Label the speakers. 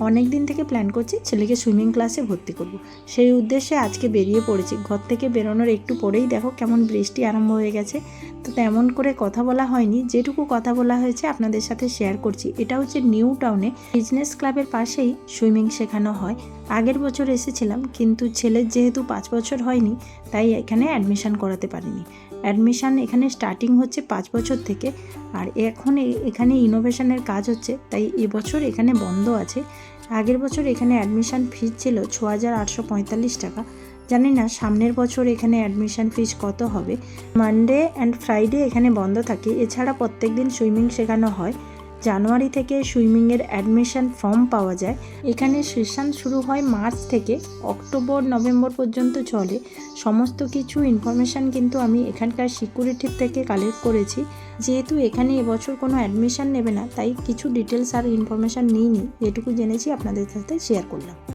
Speaker 1: অনেক দিন থেকে প্ল্যান করছি ছেলেকে সুইমিং ক্লাসে ভর্তি করব। সেই উদ্দেশ্যে আজকে বেরিয়ে পড়েছি। ঘর থেকে বেরোনোর একটু পরেই দেখো কেমন বৃষ্টি আরম্ভ হয়ে গেছে। তো তেমন করে কথা বলা হয়নি। যেটুকু কথা বলা হয়েছে আপনাদের সাথে শেয়ার করছি। এটা হচ্ছে নিউ টাউনে বিজনেস ক্লাবের পাশেই সুইমিং শেখানো হয়। আগের বছর এসেছিলাম, কিন্তু ছেলের যেহেতু পাঁচ বছর হয়নি, তাই এখানে অ্যাডমিশন করাতে পারিনি। অ্যাডমিশন এখানে স্টার্টিং হচ্ছে পাঁচ বছর থেকে। আর এখন এখানে ইনোভেশনের কাজ হচ্ছে, তাই এবছর এখানে বন্ধ আছে। আগের বছর এখানে অ্যাডমিশান ফিজ ছিল ছ হাজার আটশো পঁয়তাল্লিশ টাকা। জানি না, সামনের বছর এখানে অ্যাডমিশান ফিজ কত হবে। মানডে অ্যান্ড ফ্রাইডে এখানে বন্ধ থাকে। এছাড়া প্রত্যেক দিন সুইমিং শেখানো হয়। জানুয়ারি থেকে সুইমিংয়ের অ্যাডমিশন ফর্ম পাওয়া যায়। এখানে সেশন শুরু হয় মার্চ থেকে অক্টোবর, নভেম্বর পর্যন্ত চলে। সমস্ত কিছু ইনফরমেশান কিন্তু আমি এখানকার সিকিউরিটির থেকে কালেক্ট করেছি। যেহেতু এখানে এবছর কোনো অ্যাডমিশান নেবে না, তাই কিছু ডিটেলস আর ইনফরমেশান নিইনি। যেটুকু জেনেছি আপনাদের সাথে শেয়ার করলাম।